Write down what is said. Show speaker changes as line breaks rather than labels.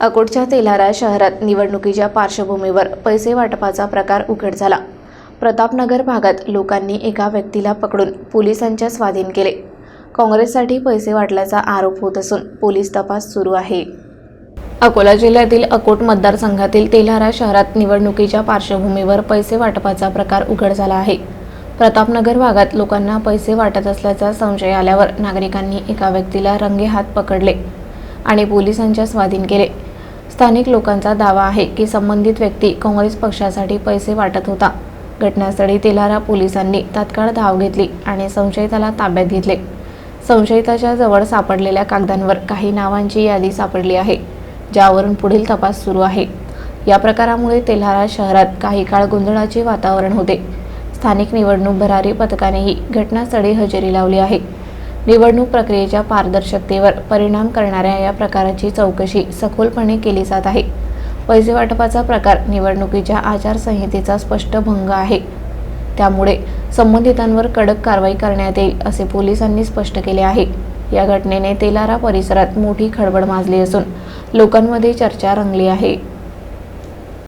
अकोटच्या तेल्हारा शहरात निवडणुकीच्या पार्श्वभूमीवर पैसे वाटपाचा प्रकार उघड झाला. प्रतापनगर भागात लोकांनी एका व्यक्तीला पकडून पोलिसांच्या स्वाधीन केले. काँग्रेससाठी पैसे वाटल्याचा आरोप होत असून पोलीस तपास सुरू आहे. अकोला जिल्ह्यातील अकोट मतदारसंघातील तेल्हारा शहरात निवडणुकीच्या पार्श्वभूमीवर पैसे वाटपाचा प्रकार उघड झाला आहे. प्रतापनगर भागात लोकांना पैसे वाटत असल्याचा संशय आल्यावर नागरिकांनी एका व्यक्तीला रंगेहात पकडले. आणि पोलिसांच्या स्वाधीन केले. स्थानिक लोकांचा दावा आहे की संबंधित व्यक्ती काँग्रेस पक्षासाठी पैसे वाटत होता. घटनास्थळी तेलारा पोलिसांनी तात्काळ धाव घेतली आणि संशयिताला ताब्यात घेतले. संशयिताच्या जवळ सापडलेल्या कागदांवर काही नावांची यादी सापडली आहे ज्यावरून पुढील तपास सुरू आहे. या प्रकारामुळे तेल्हारा शहरात काही काळ गोंधळाचे वातावरण होते. स्थानिक निवडणूक भरारी पथकानेही घटनास्थळी हजेरी लावली आहे. निवडणूक प्रक्रियेच्या पारदर्शकतेवर परिणाम करणाऱ्या या प्रकाराची चौकशी सखोलपणे केली जात आहे. पैसे वाटपाचा प्रकार निवडणुकीच्या आचारसंहितेचा स्पष्ट भंग आहे. त्यामुळे संबंधितांवर कडक कारवाई करण्यात येईल असे पोलिसांनी स्पष्ट केले आहे. या घटनेने तेलारा परिसरात मोठी खळबळ माजली असून लोकांमध्ये चर्चा रंगली आहे.